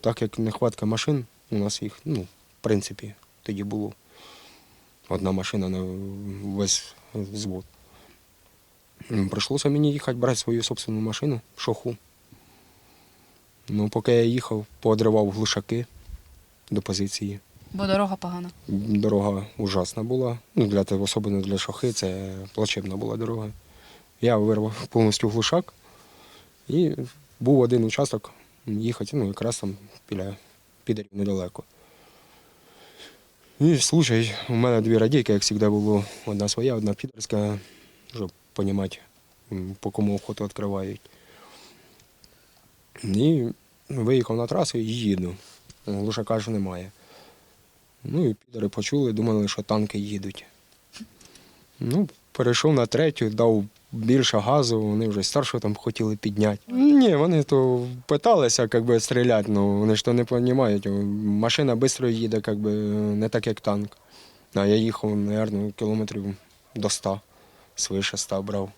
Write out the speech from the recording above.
Так як нехватка машин, у нас їх, ну, в принципі, тоді було одна машина на весь взвод. Прийшлося мені їхати брати свою собственну машину, шоху. Ну, поки я їхав, поодривав глушаки до позиції. Бо дорога погана. Дорога ужасна була. Ну, для особливо для шохи, це плачебна була дорога. Я вирвав повністю глушак і був один участок їхати, ну, якраз там біля підерів недалеко. І слушай, у мене дві радійки, як завжди було, одна своя, одна підерська, щоб розуміти, по кому охоту відкривають. І виїхав на трасу і їду. Глушака ж немає. Ну і підери почули, думали, що танки їдуть. Ну, перейшов на третю, дав більше газу, вони вже старшого там хотіли підняти. Ні, вони то питалися як би, стріляти, але вони ж то не розуміють. Машина швидко їде, як би, не так, як танк. А я їхав, мабуть, кілометрів до 100, свише 100 брав.